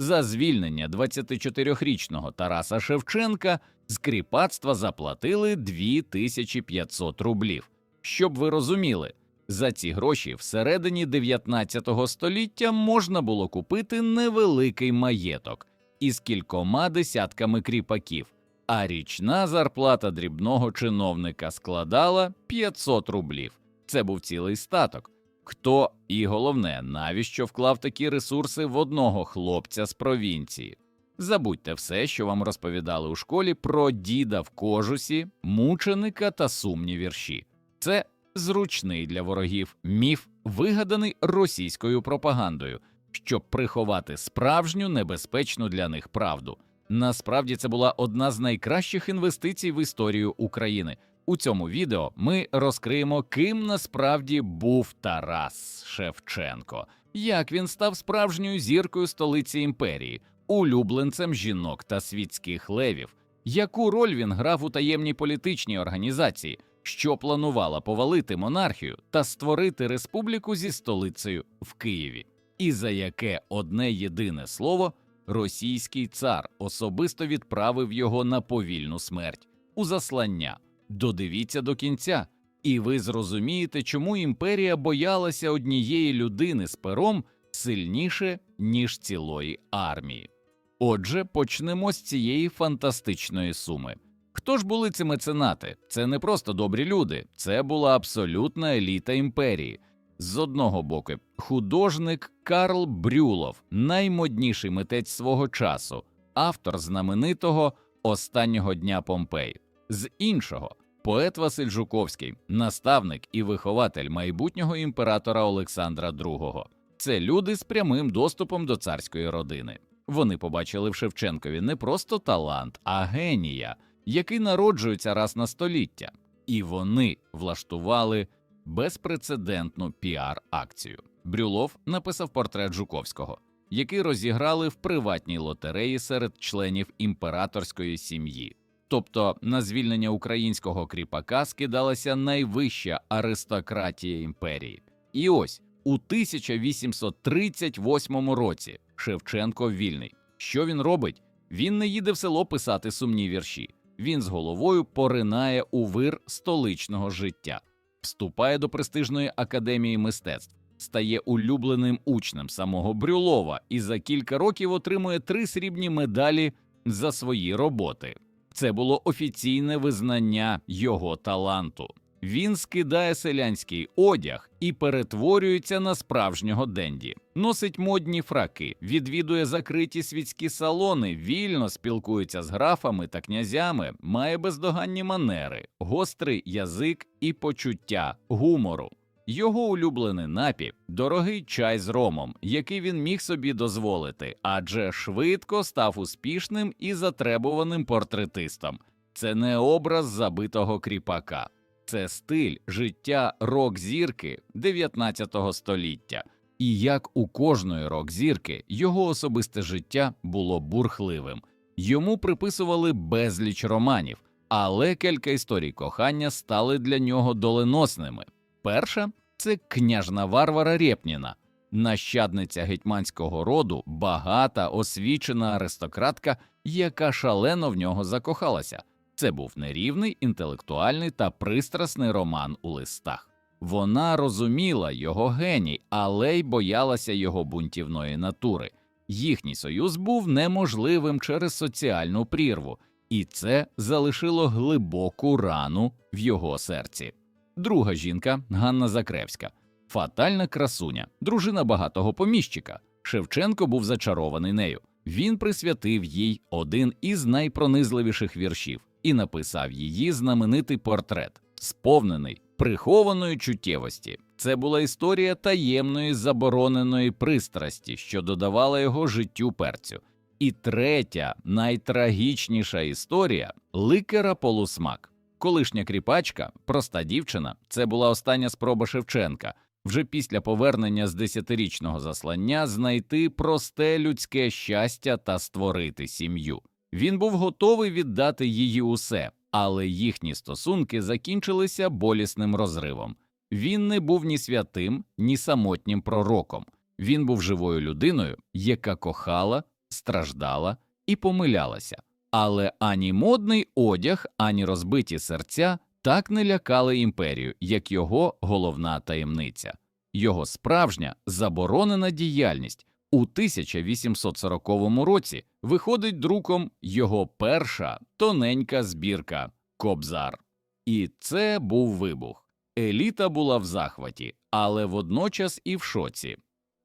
За звільнення 24-річного Тараса Шевченка з кріпацтва заплатили 2500 рублів. Щоб ви розуміли, за ці гроші всередині 19 століття можна було купити невеликий маєток із кількома десятками кріпаків, а річна зарплата дрібного чиновника складала 500 рублів. Це був цілий статок. Хто і головне, навіщо вклав такі ресурси в одного хлопця з провінції? Забудьте все, що вам розповідали у школі про діда в кожусі, мученика та сумні вірші. Це зручний для ворогів міф, вигаданий російською пропагандою, щоб приховати справжню небезпечну для них правду. Насправді це була одна з найкращих інвестицій в історію України. У цьому відео ми розкриємо, ким насправді був Тарас Шевченко, як він став справжньою зіркою столиці імперії, улюбленцем жінок та світських левів, яку роль він грав у таємній політичній організації, що планувала повалити монархію та створити республіку зі столицею в Києві, і за яке одне єдине слово російський цар особисто відправив його на повільну смерть у заслання. Додивіться до кінця, і ви зрозумієте, чому імперія боялася однієї людини з пером сильніше, ніж цілої армії. Отже, почнемо з цієї фантастичної суми. Хто ж були ці меценати? Це не просто добрі люди, це була абсолютна еліта імперії. З одного боку, художник Карл Брюлов, наймодніший митець свого часу, автор знаменитого Останнього дня Помпей. З іншого, поет Василь Жуковський, наставник і вихователь майбутнього імператора Олександра II. Це люди з прямим доступом до царської родини. Вони побачили в Шевченкові не просто талант, а генія, який народжується раз на століття, і вони влаштували безпрецедентну піар-акцію. Брюлов написав портрет Жуковського, який розіграли в приватній лотереї серед членів імператорської сім'ї. Тобто на звільнення українського кріпака скидалася найвища аристократія імперії. І ось у 1838 році Шевченко вільний. Що він робить? Він не їде в село писати сумні вірші. Він з головою поринає у вир столичного життя, вступає до престижної академії мистецтв, стає улюбленим учнем самого Брюлова і за кілька років отримує три срібні медалі за свої роботи. Це було офіційне визнання його таланту. Він скидає селянський одяг і перетворюється на справжнього денді, носить модні фраки, відвідує закриті світські салони, вільно спілкується з графами та князями, має бездоганні манери, гострий язик і почуття гумору. Його улюблений напій – дорогий чай з ромом, який він міг собі дозволити, адже швидко став успішним і затребуваним портретистом. Це не образ забитого кріпака, це стиль життя рок-зірки 19 століття. І як у кожної рок-зірки, його особисте життя було бурхливим. Йому приписували безліч романів, але кілька історій кохання стали для нього доленосними. Перша це княжна Варвара Рєпніна, нащадниця гетьманського роду, багата, освічена аристократка, яка шалено в нього закохалася. Це був нерівний, інтелектуальний та пристрасний роман у листах. Вона розуміла його геній, але й боялася його бунтівної натури. Їхній союз був неможливим через соціальну прірву, і це залишило глибоку рану в його серці. Друга жінка Ганна Закревська, фатальна красуня, дружина багатого поміщика. Шевченко був зачарований нею. Він присвятив їй один із найпронизливіших віршів і написав її знаменитий портрет, сповнений прихованої чуттєвості. Це була історія таємної забороненої пристрасті, що додавала його життю перцю. І третя, найтрагічніша історія ликера полусмак. Колишня кріпачка, проста дівчина, це була остання спроба Шевченка. Вже після повернення з десятирічного заслання знайти просте людське щастя та створити сім'ю. Він був готовий віддати її усе, але їхні стосунки закінчилися болісним розривом. Він не був ні святим, ні самотнім пророком. Він був живою людиною, яка кохала страждала і помилялася. Але ані модний одяг, ані розбиті серця так не лякали імперію, як його головна таємниця. Його справжня заборонена діяльність у 1840 році виходить друком його перша тоненька збірка Кобзар. І це був вибух. Еліта була в захваті, але водночас і в шоці.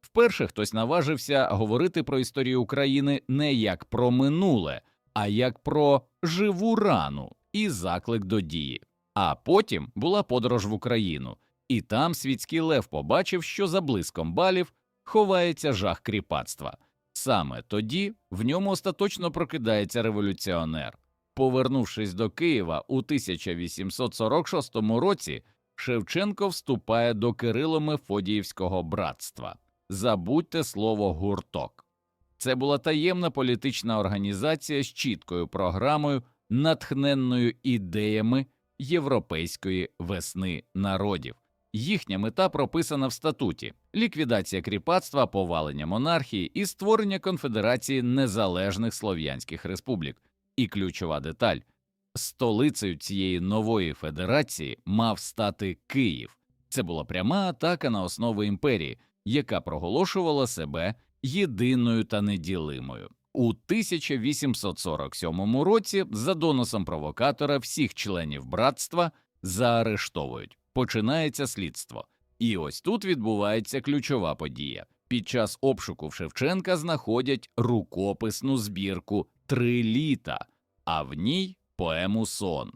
Вперше хтось наважився говорити про історію України не як про минуле, а як про живу рану і заклик до дії. А потім була подорож в Україну, і там світський лев побачив, що за блиском балів ховається жах кріпацтва. Саме тоді в ньому остаточно прокидається революціонер. Повернувшись до Києва у 1846 році, Шевченко вступає до Кирило-Мефодіївського братства. Забудьте слово гурток. Це була таємна політична організація з чіткою програмою, натхненною ідеями європейської весни народів. Їхня мета прописана в статуті: ліквідація кріпацтва, повалення монархії і створення конфедерації незалежних слов'янських республік. І ключова деталь столицею цієї нової федерації мав стати Київ. Це була пряма атака на основи імперії, яка проголошувала себе єдиною та неділимою. У 1847 році за доносом провокатора всіх членів братства заарештовують. Починається слідство. І ось тут відбувається ключова подія. Під час обшуку в Шевченка знаходять рукописну збірку Три літа, а в ній поему Сон.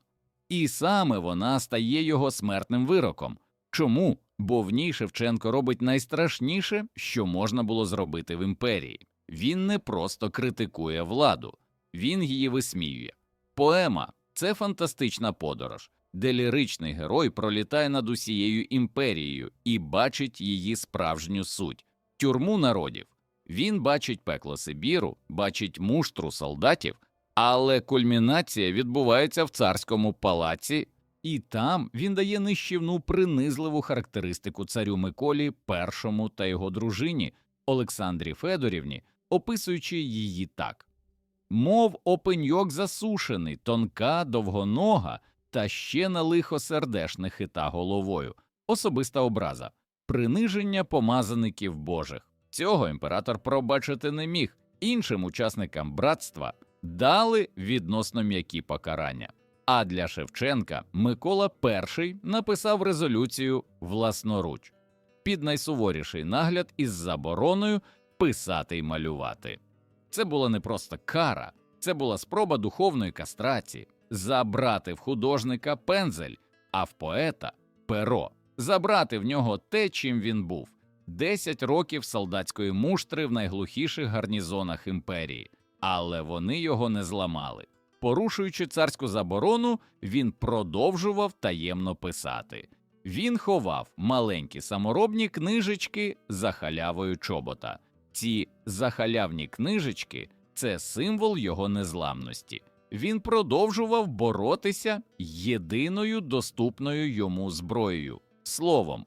І саме вона стає його смертним вироком. Чому? Бо в ній Шевченко робить найстрашніше, що можна було зробити в імперії. Він не просто критикує владу, він її висміює. Поема це фантастична подорож, де ліричний герой пролітає над усією імперією і бачить її справжню суть тюрму народів. Він бачить пекло Сибіру, бачить муштру солдатів, але кульмінація відбувається в царському палаці, і там він дає нищівну принизливу характеристику царю Миколі І та його дружині Олександрі Федорівні, описуючи її так: мов опеньок засушений, тонка, довгонога, та ще на лихо сердешне хита головою, особиста образа, приниження помазаників Божих. Цього імператор пробачити не міг. Іншим учасникам братства дали відносно м'які покарання. А для Шевченка Микола І написав резолюцію власноруч під найсуворіший нагляд із забороною писати й малювати. Це була не просто кара, це була спроба духовної кастрації забрати в художника пензель, а в поета перо, забрати в нього те, чим він був. Десять років солдатської муштри в найглухіших гарнізонах імперії, але вони його не зламали. Порушуючи царську заборону, він продовжував таємно писати. Він ховав маленькі саморобні книжечки за халявою чобота. Ці захалявні книжечки це символ його незламності. Він продовжував боротися єдиною доступною йому зброєю словом.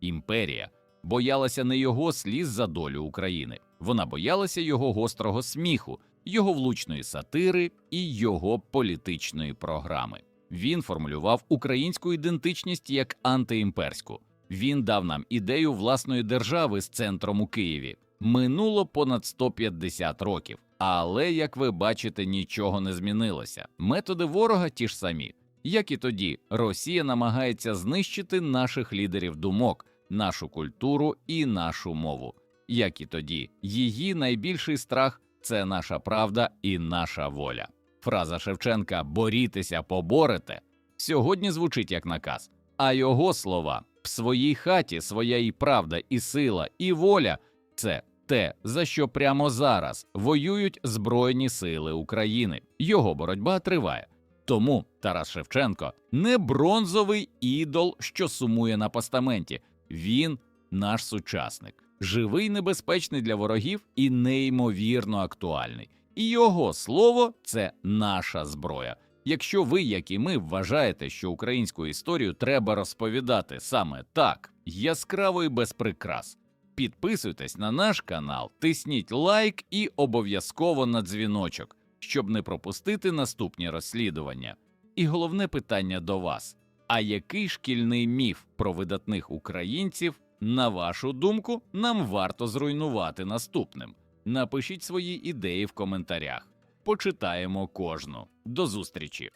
Імперія боялася не його сліз за долю України, вона боялася його гострого сміху, його влучної сатири і його політичної програми. Він формулював українську ідентичність як антиімперську. Він дав нам ідею власної держави з центром у Києві. Минуло понад 150 років, але як ви бачите, нічого не змінилося. Методи ворога ті ж самі. Як і тоді, Росія намагається знищити наших лідерів думок, нашу культуру і нашу мову. Як і тоді, її найбільший страх це наша правда і наша воля. Фраза Шевченка борітеся, поборете сьогодні звучить як наказ, а його слова в своїй хаті своя і правда, і сила, і воля це те, за що прямо зараз воюють Збройні Сили України. Його боротьба триває. Тому Тарас Шевченко не бронзовий ідол, що сумує на постаменті. Він наш сучасник, живий, небезпечний для ворогів і неймовірно актуальний. І його слово це наша зброя. Якщо ви, як і ми, вважаєте, що українську історію треба розповідати саме так, яскраво і без прикрас, Підписуйтесь на наш канал, тисніть лайк і обов'язково на дзвіночок, щоб не пропустити наступні розслідування. І головне питання до вас: а який шкільний міф про видатних українців, на вашу думку, нам варто зруйнувати наступним? Напишіть свої ідеї в коментарях. Почитаємо кожну. До зустрічі!